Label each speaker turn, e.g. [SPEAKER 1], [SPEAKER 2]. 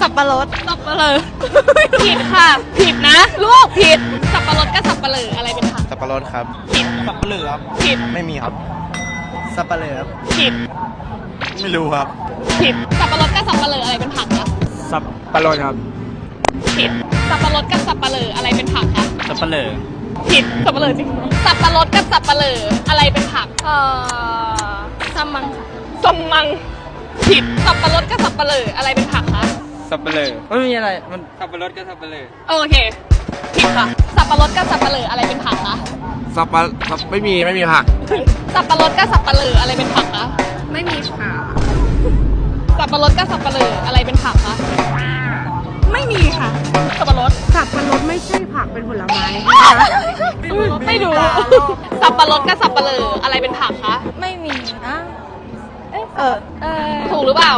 [SPEAKER 1] สับปะรด
[SPEAKER 2] สับปะเลอผิดค่ะ ผิดนะ ลูกผิด สับปะรดกับสับปะเลออะไรเป็นผัก
[SPEAKER 3] สับปะรดครับ
[SPEAKER 2] ผิด
[SPEAKER 3] สับปะเหลือครับ
[SPEAKER 2] ผิด
[SPEAKER 3] ไม่มีครับ สับปะเหลือครับ
[SPEAKER 2] ผิด
[SPEAKER 3] ไม่รู้ครับ
[SPEAKER 2] ผิด สับปะรดกับสับปะเลออะไรเป็นผักคะ
[SPEAKER 3] สับปะรดครับ
[SPEAKER 2] ผิด สับปะรดกับสับปะเลออะไรเป็นผักคะ
[SPEAKER 3] สับปะเหลือ
[SPEAKER 2] ผิด สับปะเลอจริงสับปะรดกับสับปะเลออะไรเป็นผัก
[SPEAKER 1] เอ่อซัมมังค่ะ
[SPEAKER 2] สมมัง ผิด สับปะรดกับสับปะเลออะไรเป็นผักคะ
[SPEAKER 3] สับปะเหลือไม่มีอะไร มันสับปะรดก็สับปะเหลือ
[SPEAKER 2] โอเคผิดค่ะ สับปะรดกับสับปะเลออะไรเป็นผักคะ
[SPEAKER 3] สับปะสับไม่มีไม่มีผัก
[SPEAKER 2] สับปะรดกับสับปะเลออะไรเป็นผักคะ
[SPEAKER 1] ไม่มีค่ะ
[SPEAKER 2] สับปะรดกับสับปะเลออะไรเป็นผักคะ
[SPEAKER 1] ไม่มีค่ะ
[SPEAKER 2] สับปะรด
[SPEAKER 1] สับปะรดไม่ใช่ผักเป็นผลไม้
[SPEAKER 2] ไม่ดูสับปะรดกับสับปะเลออะไรเป็นผักคะ
[SPEAKER 1] ไม่มีนะเออเออ
[SPEAKER 2] ถูกหรือเปล่า